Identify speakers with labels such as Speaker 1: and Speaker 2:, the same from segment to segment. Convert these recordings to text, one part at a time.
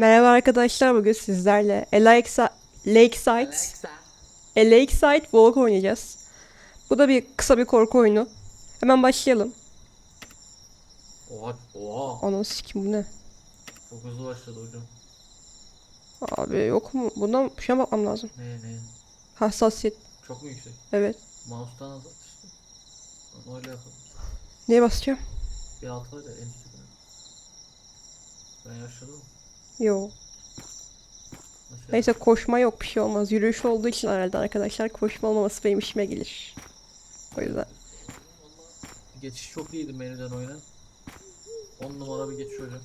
Speaker 1: Merhaba arkadaşlar bugün sizlerle Alexa, Lakeside,
Speaker 2: Alexa.
Speaker 1: A Lakeside Walk oynayacağız. Bu da bir kısa bir korku oyunu. Hemen başlayalım.
Speaker 2: Oha, oha.
Speaker 1: Ananı sikim bu ne?
Speaker 2: Çok hızlı başladı hocam.
Speaker 1: Abi yok mu? Bundan bir şeye bakmam lazım.
Speaker 2: Ne ne?
Speaker 1: Hassasiyet.
Speaker 2: Çok mu yüksek?
Speaker 1: Evet.
Speaker 2: Mouse'dan azalt işte. Onu öyle yapalım.
Speaker 1: Neye basacağım?
Speaker 2: Bir alt var ya en böyle. Ben yaşadım mı?
Speaker 1: Yo.
Speaker 2: Nasıl
Speaker 1: Neyse koşma yok bir şey olmaz. Yürüyüş olduğu için herhalde arkadaşlar koşma olmaması benim işime gelir. O yüzden.
Speaker 2: Geçiş çok iyiydi menüden oyuna. 10 numara bir geçiş hocam.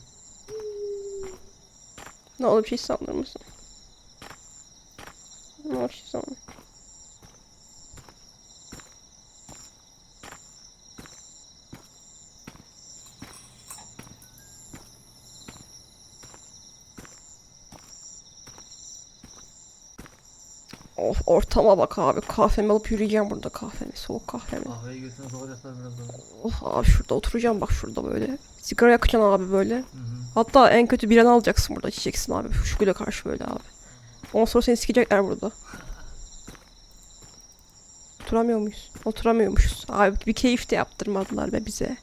Speaker 1: Ne olur bir şey sanır mısın? Ne olur bir şey sanır. Of ortama bak abi. Kahvemi alıp yürüyeceğim burada kahvemi. Soğuk kahvemi.
Speaker 2: Kahveyi götüne sokacaklar birazdan.
Speaker 1: Of abi şurada oturacağım bak şurada böyle. Sigara yakacaksın abi böyle.
Speaker 2: Hı hı.
Speaker 1: Hatta en kötü birini alacaksın burada içeceksin abi. Şu güle karşı böyle abi. Ondan sonra seni sikecekler burada. Oturamıyor muyuz? Oturamıyormuşuz. Abi bir keyif de yaptırmadılar be bize.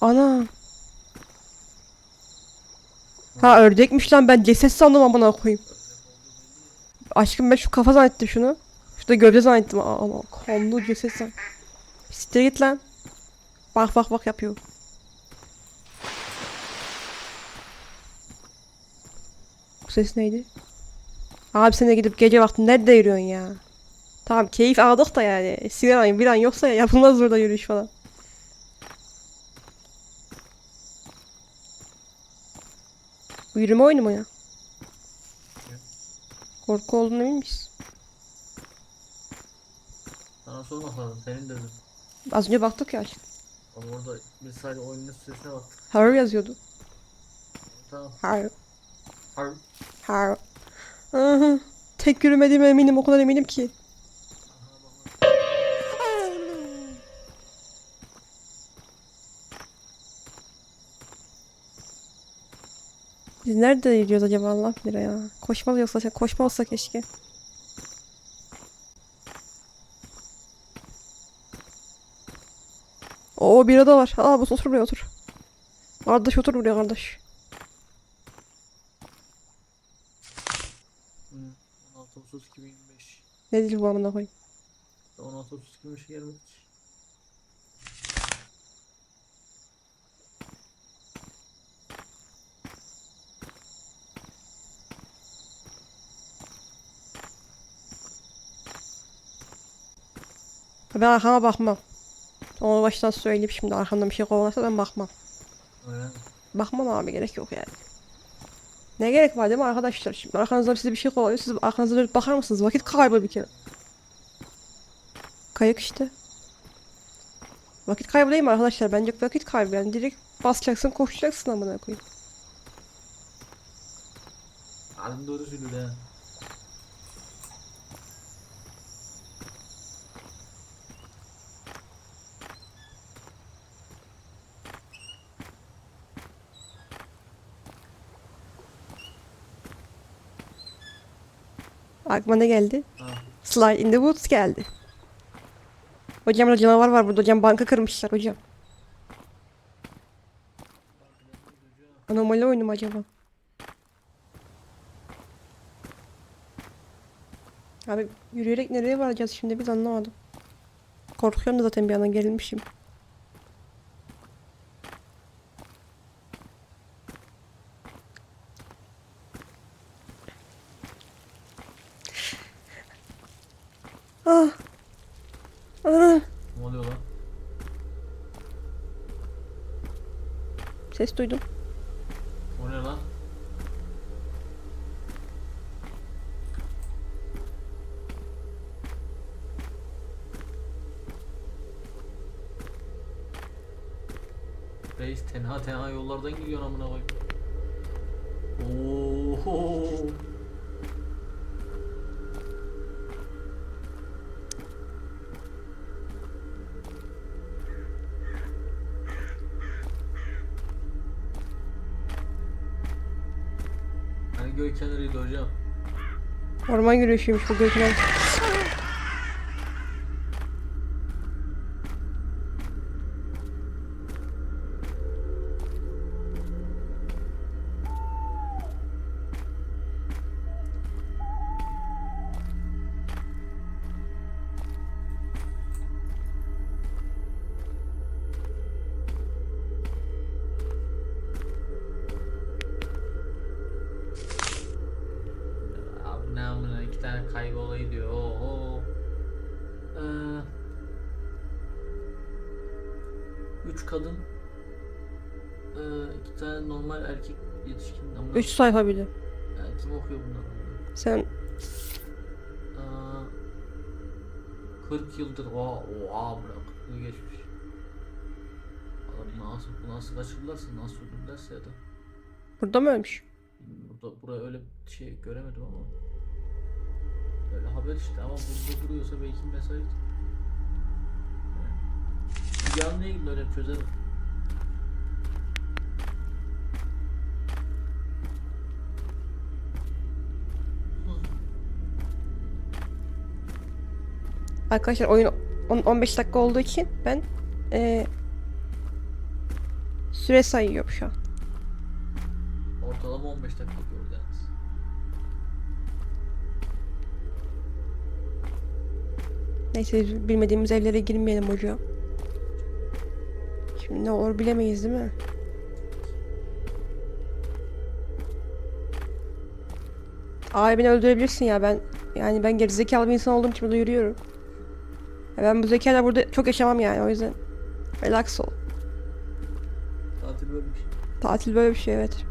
Speaker 1: Ana. Ha ördekmiş lan ben ceset sandım amına koyayım. Aşkım ben şu kafa zannettim şunu. Şurada gövde zannettim. Ana kanlı ceset zannettim. Siktir git lan. Bak bak bak yapıyor. Bu ses neydi? Abi sen de gidip gece vakti nerede yürüyorsun ya? Tamam keyif aldık da yani. Sigaran bir an yoksa ya yapılmaz burada yürüyüş falan. Bu yürüme oyunu mu ya? Korku olduğunu emin miyiz?
Speaker 2: Sana sormak lazım. Senin dedin.
Speaker 1: Az önce baktık ya.
Speaker 2: Ama orada biz sadece oyunun sesine baktık.
Speaker 1: Horror yazıyordu.
Speaker 2: Tamam.
Speaker 1: Horror.
Speaker 2: Har.
Speaker 1: Horror. Aha, Tek yürümediğime eminim o kadar eminim ki. Biz nerede yürüyoruz acaba Allah bilir ya. Koşma mı yoksa koşma olsa keşke. Oo bir ada var. Aa bu otur buraya otur. Kardeş otur buraya kardeş.
Speaker 2: Hı. 16 Ağustos 2025.
Speaker 1: Ne dil bu amına koyayım.
Speaker 2: 16 Ağustos 2025 gelmedik.
Speaker 1: Ben arkama bakmam. Onu baştan söyleyeyim şimdi arkamda bir şey kovalarsa ben bakmam.
Speaker 2: Mi?
Speaker 1: Bakmam abi gerek yok yani. Ne gerek var değil mi arkadaşlar? Şimdi arkanızda size bir şey kovalıyor. Siz arkanıza dönüp bakar mısınız? Vakit kaybı bir kere. Kayık işte. Vakit kaybı değil mi arkadaşlar? Bence vakit kaybı yani. Direkt basacaksın koşacaksın amına koyayım.
Speaker 2: Halim doğru söylüyor ha.
Speaker 1: Aklıma ne geldi?
Speaker 2: Ha.
Speaker 1: Slide in the Woods geldi. Hocam burada canavar var burada. Hocam banka kırmışlar hocam. Anomali oyunu mu acaba? Abi yürüyerek nereye varacağız şimdi biz anlamadım. Korkuyorum da zaten bir yandan gerilmişim. Ah. Ah.
Speaker 2: Ne oluyor lan?
Speaker 1: Ses duydum.
Speaker 2: O ne lan? Reis tenha tenha yollardan gidiyor amına koyayım. Oho. Göl kenarıydı hocam.
Speaker 1: Orman yürüyüşüymüş bu.
Speaker 2: Abi 3 kadın, e, 2 tane normal erkek yetişkin.
Speaker 1: 3 sayfa bile.
Speaker 2: Yani kim okuyor bunları?
Speaker 1: Sen
Speaker 2: e, 40 yıldır oha oha bırak geçmiş. Adam nasıl nasıl kaçırırlarsa nasıl öldürürlerse ya da.
Speaker 1: Burada mı ölmüş?
Speaker 2: Burada buraya öyle bir şey göremedim ama. Öyle haber işte ama burada duruyorsa belki mesaj Canlı yayın öyle çözerim.
Speaker 1: Arkadaşlar oyun on- 15 dakika olduğu için ben eee süre sayıyorum şu an.
Speaker 2: Ortalama 15 dakika gördü yalnız.
Speaker 1: Neyse bilmediğimiz evlere girmeyelim hocam. Şimdi ne olur bilemeyiz değil mi? Abi beni öldürebilirsin ya ben yani ben gerizekalı bir insan olduğum için burada yürüyorum. Ya ben bu zekayla burada çok yaşamam yani o yüzden relax ol.
Speaker 2: Tatil böyle bir şey.
Speaker 1: Tatil böyle bir şey evet.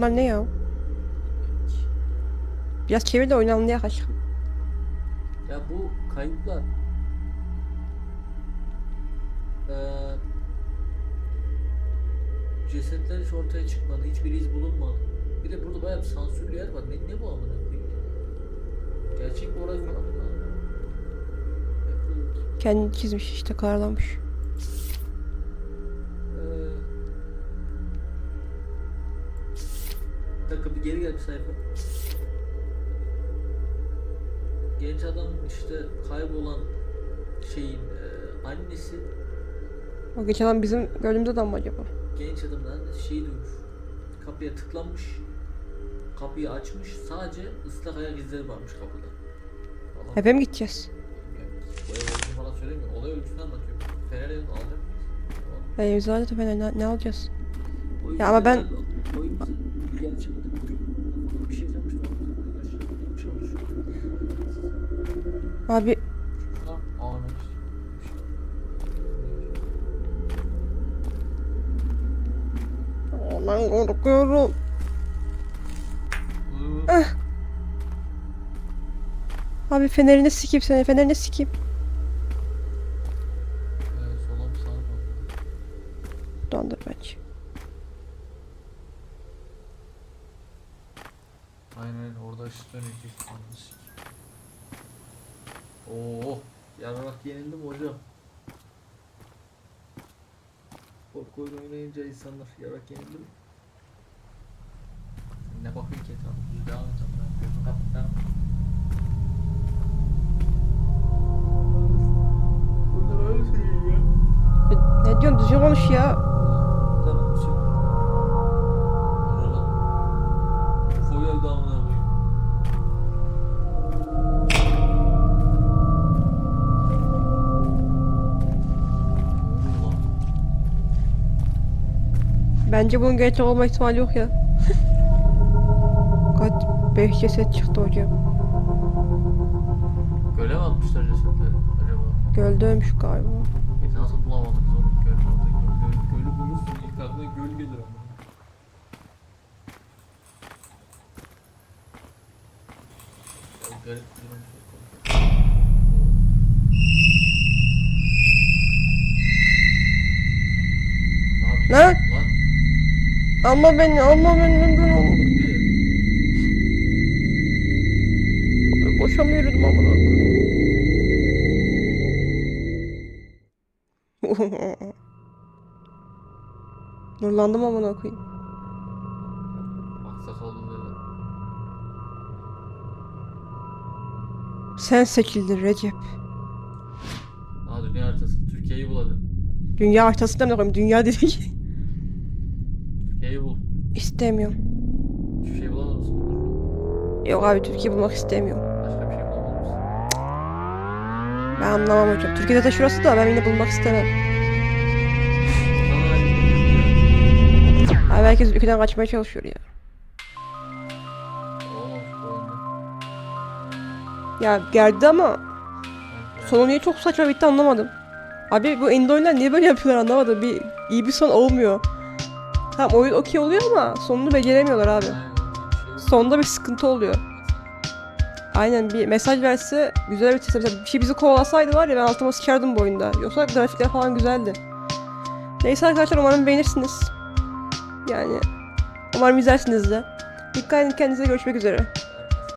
Speaker 1: Bunlar ne ya? Biraz çevir de oyunu anlayak aşkım.
Speaker 2: Ya bu kayıplar eee cesetler hiç ortaya çıkmadı. Hiçbir iz bulunmadı. Bir de burada bayağı bir sansürlü yer var. Ne, ne bu amına koyayım? Gerçek bir olay falan mı?
Speaker 1: Kendi çizmiş işte kararlanmış.
Speaker 2: Dakika bir geri gel bir sayfa. Genç adam işte kaybolan şeyin eee, annesi
Speaker 1: O geçen an bizim gördüğümüz adam mı acaba?
Speaker 2: genç adamın annesi şeyi duymuş. Kapıya tıklanmış. Kapıyı açmış. Sadece ıslak ayak izleri varmış kapıda. Falan.
Speaker 1: Eve mi gideceğiz?
Speaker 2: Bilmiyorum. Bu ev olduğunu falan söylemiyor. Olay örgüsünü anlatıyor. Fener evini alacak mıyız? Tamam.
Speaker 1: Evimiz var da ne, ne alacağız?
Speaker 2: O
Speaker 1: Ya ama ben-
Speaker 2: yüzden O yüzden gerçekten
Speaker 1: Abi Aman korkuyorum. Abi fenerini sikeyim seni fenerini
Speaker 2: sağa mı?
Speaker 1: Dondur bence.
Speaker 2: Aynen orada ışık dönecek. Oo, yarrak yenildim hocam. Korku oyunu oynayınca insanlar yarak yenildi? Ne bakayım ki tamam düz devam et ama devam. Burada ya.
Speaker 1: Ne, ne diyorsun düzgün konuş ya. Bence bunun gerçek olma ihtimali yok ya. Kaç 5 ceset çıktı hocam.
Speaker 2: Göle mi atmışlar cesetleri acaba?
Speaker 1: Gölde ölmüş galiba.
Speaker 2: Peki nasıl bulamadık onu? Göl göl, göl, gölü bulursun ilk aklına göl gelir ama. Ya garip bir durum
Speaker 1: Lan! Alma beni alma beni lütfen alma.
Speaker 2: Bir.
Speaker 1: boşanma yürüdüm amına koyayım. Nurlandım amına koyayım.
Speaker 2: Aksakallı böyle.
Speaker 1: Sen seçildin Recep.
Speaker 2: Aa dünya haritası. Türkiye'yi bul hadi.
Speaker 1: Dünya haritasında ne koyayım? Dünya dedik. İstemiyorum.
Speaker 2: Hiçbir şey bulamaz mısın?
Speaker 1: Yok abi Türkiye bulmak istemiyorum.
Speaker 2: Başka bir şey bulamaz mısın?
Speaker 1: Ben anlamam hocam. Türkiye'de de şurası da ben yine bulmak istemem. Abi herkes ülkeden kaçmaya çalışıyor ya. Ya geldi ama sonu niye çok saçma bitti anlamadım. Abi bu indie oyunlar niye böyle yapıyorlar anlamadım. Bir iyi bir son olmuyor. Tamam oyun okey oluyor ama sonunu beceremiyorlar abi.
Speaker 2: Aynen,
Speaker 1: bir sıkıntı oluyor. Aynen bir mesaj verse güzel bir mesela bir şey bizi kovalasaydı var ya ben altıma sıçardım bu oyunda. Yoksa grafikler falan güzeldi. Neyse arkadaşlar umarım beğenirsiniz. Yani umarım izlersiniz de. Dikkat edin kendinize görüşmek üzere.